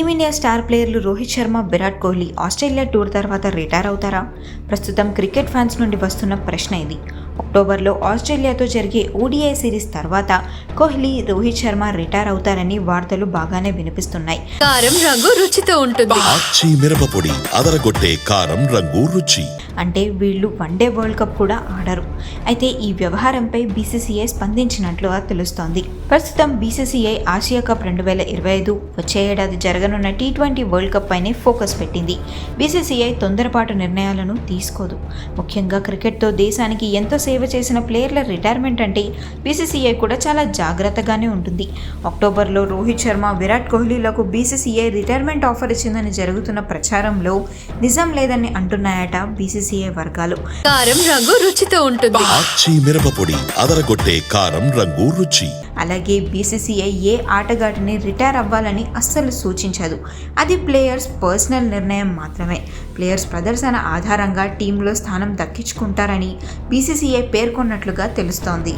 Team India star ప్లేయర్లు Rohit Sharma Virat Kohli Australia tour తర్వాత retire అవుతారా? ప్రస్తుతం క్రికెట్ ఫ్యాన్స్ నుండి వస్తున్న ప్రశ్న ఇది. అక్టోబర్లో ఆస్ట్రేలియాతో జరిగే ఓడిఐ సిరీస్ తర్వాత కోహ్లీ రోహిత్ శర్మ రిటైర్ అవుతారని వార్తలు బాగానే వినిపిస్తున్నాయి. కారం రంగు రుచితో ఉంటుంది. మిరపపొడి అదరగొట్టే కారం రంగు రుచి. అంటే వీళ్ళు వన్డే వరల్డ్ కప్ కూడా ఆడరు. అయితే ఈ వ్యవహారంపై బీసీసీఐ స్పందించినట్లుగా తెలుస్తోంది. ప్రస్తుతం బీసీసీఐ ఆసియా కప్ రెండు వేల ఇరవై ఐదు వచ్చే ఏడాది జరగనున్న టీ ట్వంటీ వరల్డ్ కప్ పైనే ఫోకస్ పెట్టింది. బీసీసీఐ తొందరపాటు నిర్ణయాలను తీసుకోదు. ముఖ్యంగా క్రికెట్తో దేశానికి ఎంతో సేవ చేసిన ప్లేయర్ల రిటైర్మెంట్ అంటే బీసీసీఐ కూడా చాలా జాగ్రత్తగానే ఉంటుంది. అక్టోబర్లో రోహిత్ శర్మ విరాట్ కోహ్లీలకు బీసీసీఐ రిటైర్మెంట్ ఆఫర్ ఇచ్చిందని జరుగుతున్న ప్రచారంలో నిజం లేదని అంటున్నాయట బీసీసీఐ వర్గాలు. కారం రంగు రుచితో ఉంటుంది. మిరపపొడి అదరగొట్టే కారం రంగు రుచి. అలాగే బీసీసీఐ ఏ ఆటగాడిని రిటైర్ అవ్వాలని అస్సలు సూచించదు. అది ప్లేయర్స్ పర్సనల్ నిర్ణయం మాత్రమే. ప్లేయర్స్ ప్రదర్శన ఆధారంగా టీంలో స్థానం దక్కించుకుంటారని బీసీసీఐ పేర్కొన్నట్లుగా తెలుస్తోంది.